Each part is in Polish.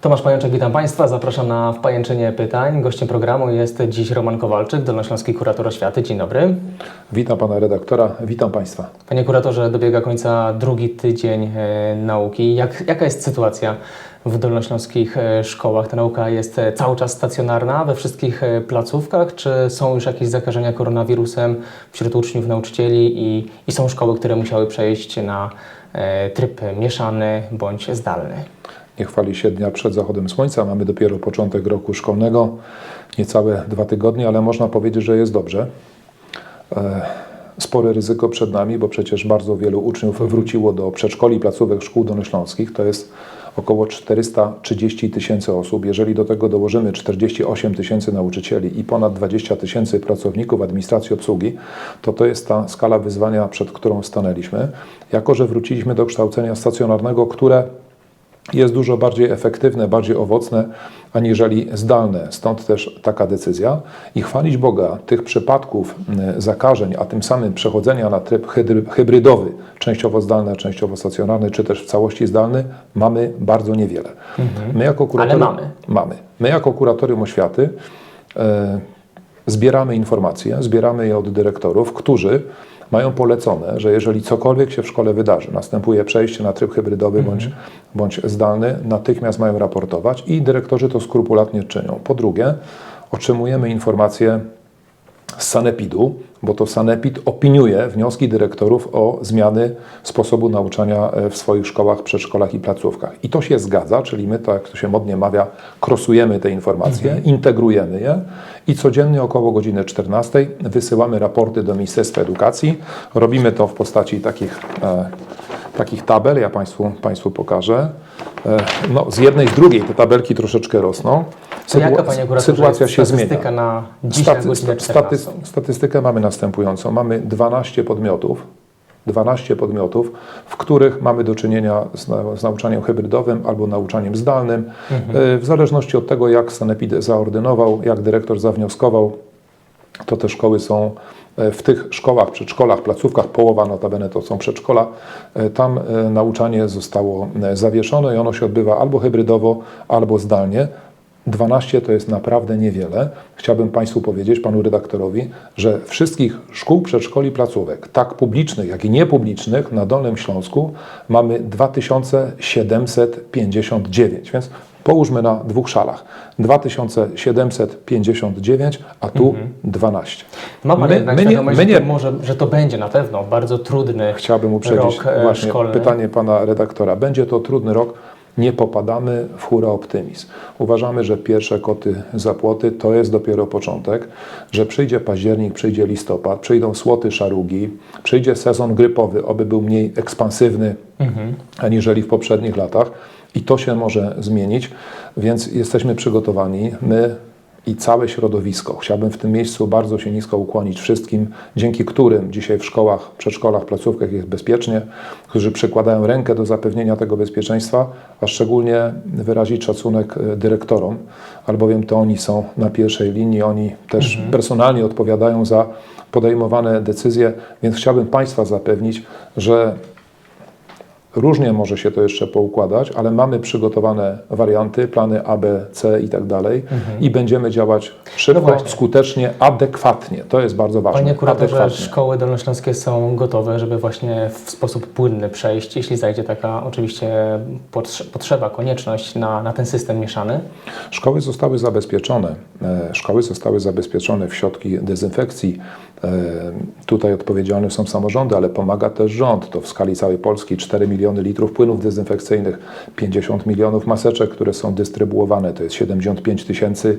Tomasz Pajączek, witam Państwa. Zapraszam na wpajęczenie pytań. Gościem programu jest dziś Roman Kowalczyk, Dolnośląski Kurator Oświaty. Dzień dobry. Witam pana redaktora, witam państwa. Panie kuratorze, dobiega końca drugi tydzień e, nauki. Jak, jaka jest sytuacja w dolnośląskich e, szkołach? Ta nauka jest e, cały czas stacjonarna we wszystkich placówkach, czy są już jakieś zakażenia koronawirusem wśród uczniów, nauczycieli i, i są szkoły, które musiały przejść na tryb mieszany bądź zdalny? Nie chwali się dnia przed zachodem słońca, mamy dopiero początek roku szkolnego, niecałe dwa tygodnie, ale można powiedzieć, że jest dobrze. E, Spore ryzyko przed nami, bo przecież bardzo wielu uczniów wróciło do przedszkoli, placówek szkół dolnośląskich. To jest około 430 tysięcy osób. Jeżeli do tego dołożymy 48 tysięcy nauczycieli i ponad 20 tysięcy pracowników administracji obsługi, to to jest ta skala wyzwania, przed którą stanęliśmy. Jako, że wróciliśmy do kształcenia stacjonarnego, które jest dużo bardziej efektywne, bardziej owocne, aniżeli zdalne. Stąd też taka decyzja. I chwalić Boga, tych przypadków y, zakażeń, a tym samym przechodzenia na tryb hybrydowy, częściowo zdalny, częściowo stacjonarny, czy też w całości zdalny, mamy bardzo niewiele. My jako kuratorium, Mhm. mamy. mamy. My jako kuratorium oświaty e, zbieramy informacje, zbieramy je od dyrektorów, którzy mają polecone, że jeżeli cokolwiek się w szkole wydarzy, następuje przejście na tryb hybrydowy bądź, bądź zdalny, natychmiast mają raportować i dyrektorzy to skrupulatnie czynią. Po drugie, otrzymujemy informacje z Sanepidu, bo to Sanepid opiniuje wnioski dyrektorów o zmiany sposobu nauczania e, w swoich szkołach, przedszkolach i placówkach. I to się zgadza, czyli my to, jak to się modnie mawia, krosujemy te informacje, integrujemy je i codziennie około godziny 14 wysyłamy raporty do Ministerstwa Edukacji. Robimy to w postaci takich, e, takich tabel, ja Państwu, państwu pokażę. E, no, z jednej, z drugiej te tabelki troszeczkę rosną. To jaka, panie kuratorze, sytuacja się zmienia. statystyka na dzisiaj Staty- godzinę sta- 14? statystykę mamy następującą. Mamy 12 podmiotów, 12 podmiotów, w których mamy do czynienia z, na, z nauczaniem hybrydowym albo nauczaniem zdalnym. Y, W zależności od tego, jak Sanepid zaordynował, jak dyrektor zawnioskował, to te szkoły są e, w tych szkołach, przedszkolach, placówkach, połowa notabene to są przedszkola, e, tam e, nauczanie zostało zawieszone i ono się odbywa albo hybrydowo, albo zdalnie. 12 to jest naprawdę niewiele. Chciałbym Państwu powiedzieć, Panu redaktorowi, że wszystkich szkół, przedszkoli, placówek, tak publicznych, jak i niepublicznych na Dolnym Śląsku mamy 2759, więc połóżmy na dwóch szalach. 2759, a tu 12. Ma Pan My- jednak my nie- my że, nie- to może, że to będzie na pewno bardzo trudny Chciałbym uprzedzić rok e, właśnie szkolny. pytanie pana redaktora. Będzie to trudny rok. Nie popadamy w hura optymizm. Uważamy, że pierwsze koty za płoty to jest dopiero początek, że przyjdzie październik, przyjdzie listopad, przyjdą słoty szarugi, przyjdzie sezon grypowy, oby był mniej ekspansywny aniżeli w poprzednich latach i to się może zmienić, więc jesteśmy przygotowani. My i całe środowisko. Chciałbym w tym miejscu bardzo się nisko ukłonić wszystkim, dzięki którym dzisiaj w szkołach, przedszkolach, placówkach jest bezpiecznie, którzy przykładają rękę do zapewnienia tego bezpieczeństwa, a szczególnie wyrazić szacunek e, dyrektorom, albowiem to oni są na pierwszej linii, oni też personalnie odpowiadają za podejmowane decyzje, więc chciałbym Państwa zapewnić, że Różnie może się to jeszcze poukładać, ale mamy przygotowane warianty, plany A, B, C i tak dalej i będziemy działać szybko, No właśnie. skutecznie, adekwatnie. To jest bardzo ważne. Panie kuratorze, adekwatnie. szkoły dolnośląskie są gotowe, żeby właśnie w sposób płynny przejść, jeśli zajdzie taka oczywiście potrze- potrzeba, konieczność na, na ten system mieszany. Szkoły zostały zabezpieczone. E, Szkoły zostały zabezpieczone w środki dezynfekcji. E, Tutaj odpowiedzialne są samorządy, ale pomaga też rząd. To w skali całej Polski 4 miliony litrów płynów dezynfekcyjnych, 50 milionów maseczek, które są dystrybuowane. To jest 75 tysięcy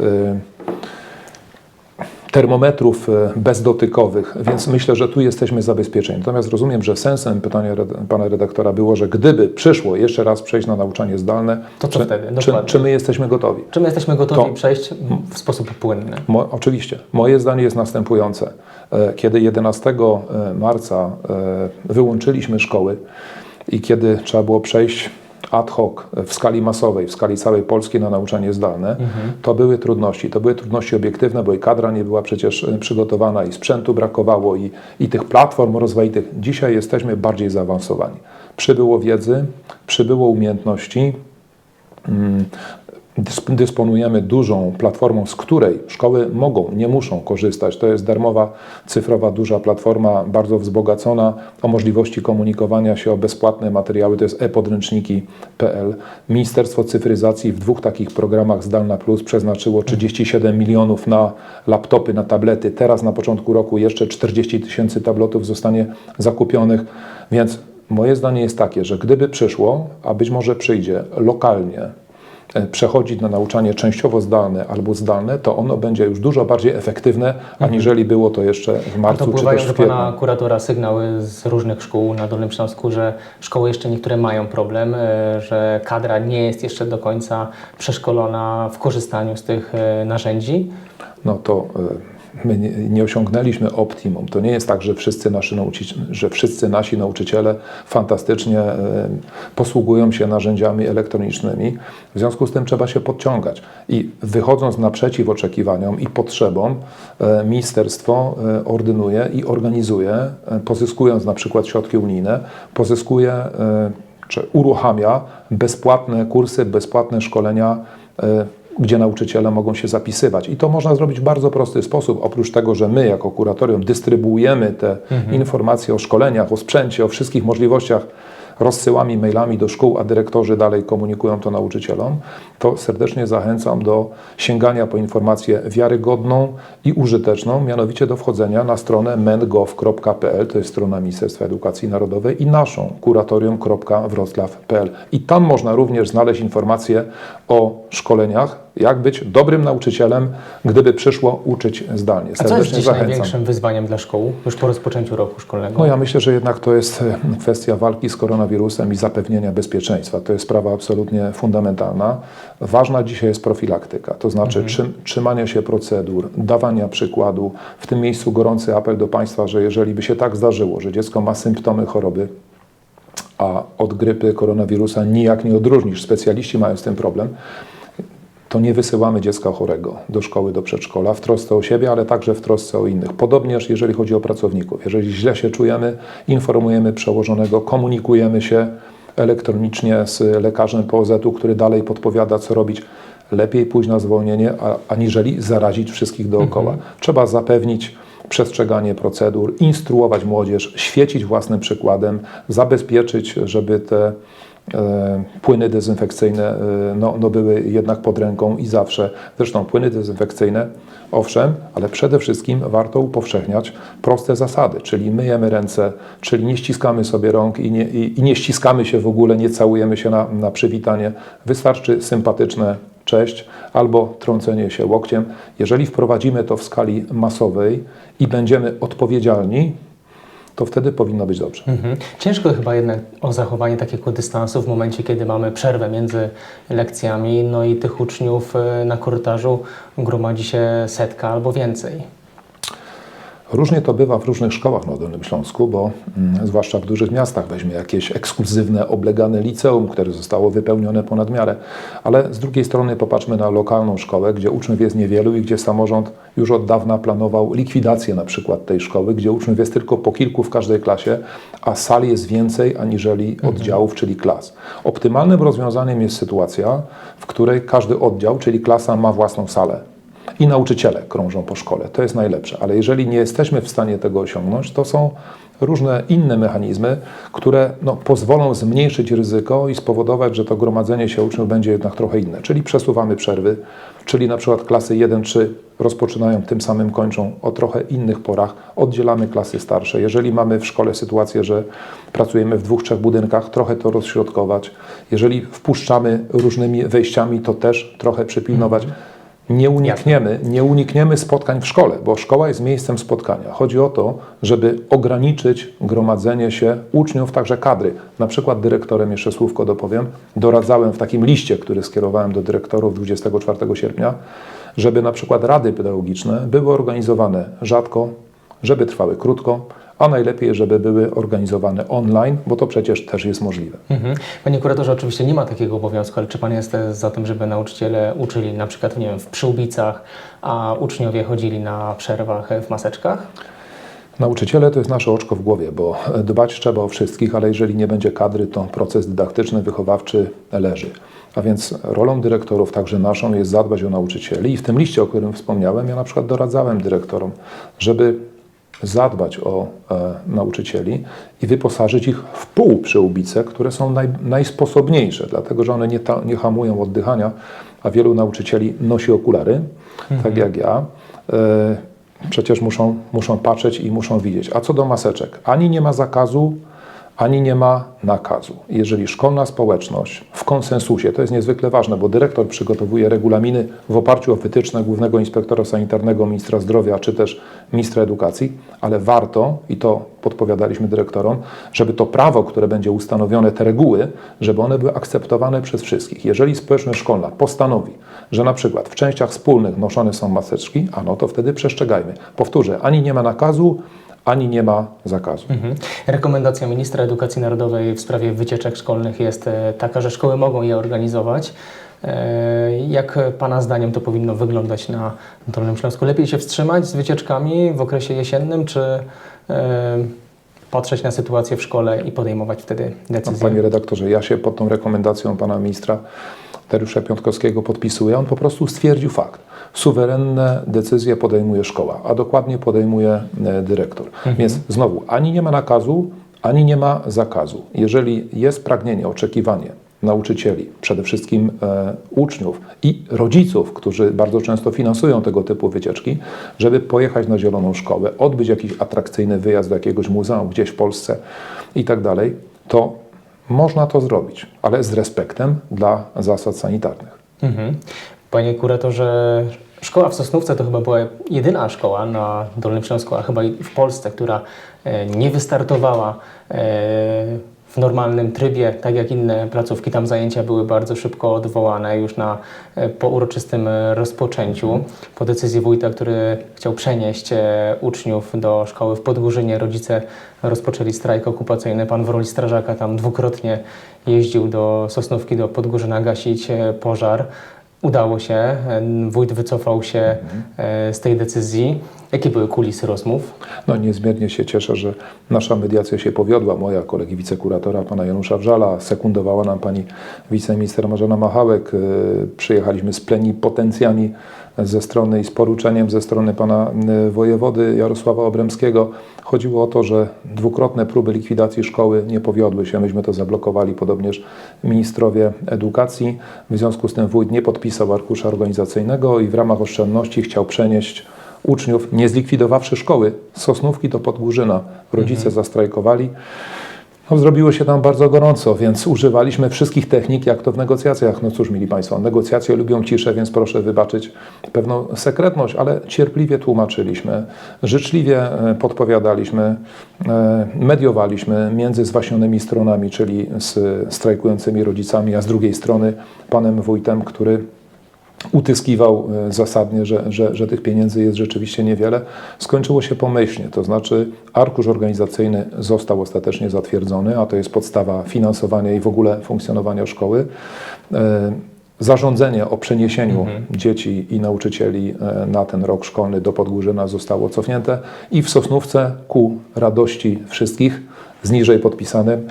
e, termometrów e, bezdotykowych, więc myślę, że tu jesteśmy zabezpieczeni. Natomiast rozumiem, że sensem pytania pana redaktora było, że gdyby przyszło jeszcze raz przejść na nauczanie zdalne, To czy, wtedy? czy, czy my jesteśmy gotowi? Czy my jesteśmy gotowi To- przejść w sposób płynny? Mo, oczywiście. Moje zdanie jest następujące. E, Kiedy 11 e, marca wyłączyliśmy szkoły i kiedy trzeba było przejść ad hoc w skali masowej, w skali całej Polski na nauczanie zdalne, to były trudności. To były trudności obiektywne, bo i kadra nie była przecież e, przygotowana, i sprzętu brakowało, i, i tych platform rozmaitych. Dzisiaj jesteśmy bardziej zaawansowani. Przybyło wiedzy, przybyło umiejętności, mm, dysponujemy dużą platformą, z której szkoły mogą, nie muszą korzystać. To jest darmowa, cyfrowa, duża platforma, bardzo wzbogacona o możliwości komunikowania się, o bezpłatne materiały. To jest e-podręczniki.pl. Ministerstwo Cyfryzacji w dwóch takich programach Zdalna Plus przeznaczyło 37 milionów na laptopy, na tablety. Teraz na początku roku jeszcze 40 tysięcy tabletów zostanie zakupionych, więc moje zdanie jest takie, że gdyby przyszło, a być może przyjdzie lokalnie, e, przechodzić na nauczanie częściowo zdalne albo zdalne, to ono będzie już dużo bardziej efektywne, aniżeli było to jeszcze w A marcu to czy też w kwietniu. Pana kuratora sygnały z różnych szkół na Dolnym Śląsku, że szkoły jeszcze niektóre mają problem, e, że kadra nie jest jeszcze do końca przeszkolona w korzystaniu z tych e, narzędzi. no to my nie, osiągnęliśmy optimum. To nie jest tak, że wszyscy nasi, że wszyscy nasi nauczyciele fantastycznie e, posługują się narzędziami elektronicznymi. W związku z tym trzeba się podciągać. I wychodząc naprzeciw oczekiwaniom i potrzebom, e, ministerstwo e, ordynuje i organizuje, pozyskując na przykład środki unijne, pozyskuje czy uruchamia bezpłatne kursy, bezpłatne szkolenia gdzie nauczyciele mogą się zapisywać. I to można zrobić w bardzo prosty sposób. Oprócz tego, że my jako kuratorium dystrybuujemy te informacje o szkoleniach, o sprzęcie, o wszystkich możliwościach, rozsyłami mailami do szkół, a dyrektorzy dalej komunikują to nauczycielom, to serdecznie zachęcam do sięgania po informację wiarygodną i użyteczną, mianowicie do wchodzenia na stronę mengov.pl, to jest strona Ministerstwa Edukacji Narodowej i naszą kuratorium.wroclaw.pl. I tam można również znaleźć informacje o szkoleniach, jak być dobrym nauczycielem, gdyby przyszło uczyć zdalnie. A co jest Serdecznie dziś zachęcam. największym wyzwaniem dla szkół już po rozpoczęciu roku szkolnego? No ja myślę, że jednak to jest kwestia walki z koronawirusem i zapewnienia bezpieczeństwa. To jest sprawa absolutnie fundamentalna. Ważna dzisiaj jest profilaktyka, to znaczy trzym, trzymania się procedur, dawania przykładu. W tym miejscu gorący apel do Państwa, że jeżeli by się tak zdarzyło, że dziecko ma symptomy choroby, a od grypy koronawirusa nijak nie odróżnisz, specjaliści mają z tym problem, to nie wysyłamy dziecka chorego do szkoły, do przedszkola w trosce o siebie, ale także w trosce o innych. Podobnież jeżeli chodzi o pracowników. Jeżeli źle się czujemy, informujemy przełożonego, komunikujemy się elektronicznie z lekarzem POZ-u, który dalej podpowiada, co robić. Lepiej pójść na zwolnienie, a, aniżeli zarazić wszystkich dookoła. Trzeba zapewnić przestrzeganie procedur, instruować młodzież, świecić własnym przykładem, zabezpieczyć, żeby te płyny dezynfekcyjne e, no, no były jednak pod ręką i zawsze. Zresztą płyny dezynfekcyjne, owszem, ale przede wszystkim warto upowszechniać proste zasady, czyli myjemy ręce, czyli nie ściskamy sobie rąk i nie, i, i nie ściskamy się w ogóle, nie całujemy się na, na przywitanie. Wystarczy sympatyczne cześć albo trącenie się łokciem. Jeżeli wprowadzimy to w skali masowej i będziemy odpowiedzialni, to wtedy powinno być dobrze. Mhm. Ciężko chyba jednak o zachowanie takiego dystansu w momencie, kiedy mamy przerwę między lekcjami, no i tych uczniów e, na korytarzu gromadzi się setka albo więcej. Różnie to bywa w różnych szkołach na Dolnym Śląsku, bo mm, zwłaszcza w dużych miastach weźmie jakieś ekskluzywne, oblegane liceum, które zostało wypełnione ponad miarę. Ale z drugiej strony popatrzmy na lokalną szkołę, gdzie uczniów jest niewielu i gdzie samorząd już od dawna planował likwidację na przykład tej szkoły, gdzie uczniów jest tylko po kilku w każdej klasie, a sali jest więcej aniżeli oddziałów, czyli klas. Optymalnym rozwiązaniem jest sytuacja, w której każdy oddział, czyli klasa ma własną salę i nauczyciele krążą po szkole. To jest najlepsze. Ale jeżeli nie jesteśmy w stanie tego osiągnąć, to są różne inne mechanizmy, które no, pozwolą zmniejszyć ryzyko i spowodować, że to gromadzenie się uczniów będzie jednak trochę inne. Czyli przesuwamy przerwy, czyli na przykład klasy 1-3 rozpoczynają, tym samym kończą o trochę innych porach, oddzielamy klasy starsze. Jeżeli mamy w szkole sytuację, że pracujemy w dwóch, trzech budynkach, trochę to rozśrodkować. Jeżeli wpuszczamy różnymi wejściami, to też trochę przypilnować. Nie unikniemy, nie unikniemy spotkań w szkole, bo szkoła jest miejscem spotkania. Chodzi o to, żeby ograniczyć gromadzenie się uczniów, także kadry. Na przykład dyrektorem, jeszcze słówko dopowiem, doradzałem w takim liście, który skierowałem do dyrektorów 24 sierpnia, żeby na przykład rady pedagogiczne były organizowane rzadko, żeby trwały krótko, a najlepiej, żeby były organizowane online, bo to przecież też jest możliwe. Mhm. Panie kuratorze, oczywiście nie ma takiego obowiązku, ale czy Pan jest za tym, żeby nauczyciele uczyli na przykład, nie wiem, w przyłbicach, a uczniowie chodzili na przerwach w maseczkach? Nauczyciele to jest nasze oczko w głowie, bo dbać trzeba o wszystkich, ale jeżeli nie będzie kadry, to proces dydaktyczny, wychowawczy leży. A więc rolą dyrektorów, także naszą, jest zadbać o nauczycieli. I w tym liście, o którym wspomniałem, ja na przykład doradzałem dyrektorom, żeby zadbać o e, nauczycieli i wyposażyć ich w półprzyłbice, które są naj, najsposobniejsze, dlatego że one nie, ta, nie hamują oddychania, a wielu nauczycieli nosi okulary, tak jak ja. E, przecież muszą, muszą patrzeć i muszą widzieć. A co do maseczek, ani nie ma zakazu, ani nie ma nakazu. Jeżeli szkolna społeczność w konsensusie, to jest niezwykle ważne, bo dyrektor przygotowuje regulaminy w oparciu o wytyczne głównego inspektora sanitarnego, ministra zdrowia czy też ministra edukacji, ale warto, i to podpowiadaliśmy dyrektorom, żeby to prawo, które będzie ustanowione, te reguły, żeby one były akceptowane przez wszystkich. Jeżeli społeczność szkolna postanowi, że na przykład w częściach wspólnych noszone są maseczki, a no to wtedy przestrzegajmy. Powtórzę, ani nie ma nakazu, ani nie ma zakazu. Mhm. Rekomendacja ministra edukacji narodowej w sprawie wycieczek szkolnych jest e, taka, że szkoły mogą je organizować. E, Jak Pana zdaniem to powinno wyglądać na Dolnym Śląsku? Lepiej się wstrzymać z wycieczkami w okresie jesiennym, czy e, patrzeć na sytuację w szkole i podejmować wtedy No, decyzje? panie redaktorze, ja się pod tą rekomendacją pana ministra Dariusza Piątkowskiego podpisuję. On po prostu stwierdził fakt. Suwerenne decyzje podejmuje szkoła, a dokładnie podejmuje e, dyrektor. Więc znowu, ani nie ma nakazu, ani nie ma zakazu. Jeżeli jest pragnienie, oczekiwanie nauczycieli, przede wszystkim e, uczniów i rodziców, którzy bardzo często finansują tego typu wycieczki, żeby pojechać na Zieloną Szkołę, odbyć jakiś atrakcyjny wyjazd do jakiegoś muzeum gdzieś w Polsce i tak dalej, to można to zrobić, ale z respektem dla zasad sanitarnych. Mhm. Panie kuratorze, szkoła w Sosnówce to chyba była jedyna szkoła na Dolnym Śląsku, a chyba w Polsce, która e, nie wystartowała e, w normalnym trybie, tak jak inne placówki. Tam zajęcia były bardzo szybko odwołane już na, e, po uroczystym rozpoczęciu. Po decyzji wójta, który chciał przenieść e, uczniów do szkoły w Podgórzynie, rodzice rozpoczęli strajk okupacyjny. Pan w roli strażaka tam dwukrotnie jeździł do Sosnówki, do Podgórzyna gasić e, pożar. Udało się, wójt wycofał się e, z tej decyzji. Jakie były kulisy rozmów? No niezmiernie się cieszę, że nasza mediacja się powiodła. Moja kolegi wicekuratora, pana Janusza Wrzala, sekundowała nam pani wiceminister Marzena Machałek. Yy, Przyjechaliśmy z plenipotencjami ze strony i z poruczeniem ze strony pana yy, wojewody Jarosława Obremskiego. Chodziło o to, że dwukrotne próby likwidacji szkoły nie powiodły się. Myśmy to zablokowali, podobnież ministrowie edukacji. W związku z tym wójt nie podpisał arkusza organizacyjnego i w ramach oszczędności chciał przenieść uczniów, nie zlikwidowawszy szkoły Sosnówki do Podgórzyna. Rodzice zastrajkowali. No, zrobiło się tam bardzo gorąco, więc używaliśmy wszystkich technik, jak to w negocjacjach. No cóż, mili Państwo, negocjacje lubią ciszę, więc proszę wybaczyć pewną sekretność, ale cierpliwie tłumaczyliśmy, życzliwie e, podpowiadaliśmy, e, mediowaliśmy między zwaśnionymi stronami, czyli z strajkującymi rodzicami, a z drugiej strony panem wójtem, który utyskiwał e, zasadnie, że, że, że tych pieniędzy jest rzeczywiście niewiele. Skończyło się pomyślnie, to znaczy arkusz organizacyjny został ostatecznie zatwierdzony, a to jest podstawa finansowania i w ogóle funkcjonowania szkoły. E, Zarządzenie o przeniesieniu dzieci i nauczycieli e, na ten rok szkolny do Podgórzyna zostało cofnięte i w Sosnówce ku radości wszystkich z niżej podpisanym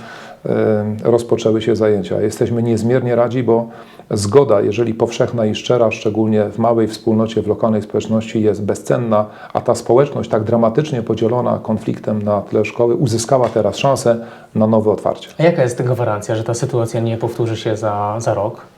rozpoczęły się zajęcia. Jesteśmy niezmiernie radzi, bo zgoda, jeżeli powszechna i szczera, szczególnie w małej wspólnocie, w lokalnej społeczności, jest bezcenna, a ta społeczność tak dramatycznie podzielona konfliktem na tle szkoły uzyskała teraz szansę na nowe otwarcie. A jaka jest gwarancja, że ta sytuacja nie powtórzy się za, za rok?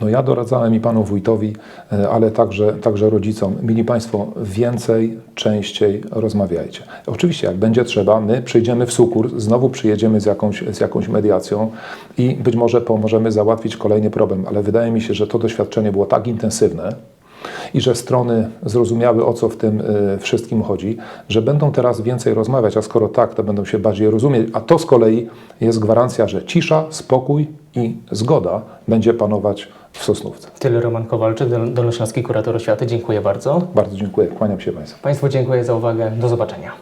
No ja doradzałem i panu wójtowi, e, ale także, także rodzicom. Mili Państwo, więcej, częściej rozmawiajcie. Oczywiście, jak będzie trzeba, my przyjdziemy w sukurs, znowu przyjedziemy z jakąś, z jakąś mediacją i być może pomożemy załatwić kolejny problem, ale wydaje mi się, że to doświadczenie było tak intensywne, i że strony zrozumiały, o co w tym y, wszystkim chodzi, że będą teraz więcej rozmawiać, a skoro tak, to będą się bardziej rozumieć, a to z kolei jest gwarancja, że cisza, spokój i zgoda będzie panować w Sosnówce. Tyle Roman Kowalczyk, Dol- Dolnośląski Kurator Oświaty. Dziękuję bardzo. Bardzo dziękuję, kłaniam się Państwu. Państwu dziękuję za uwagę. Do zobaczenia.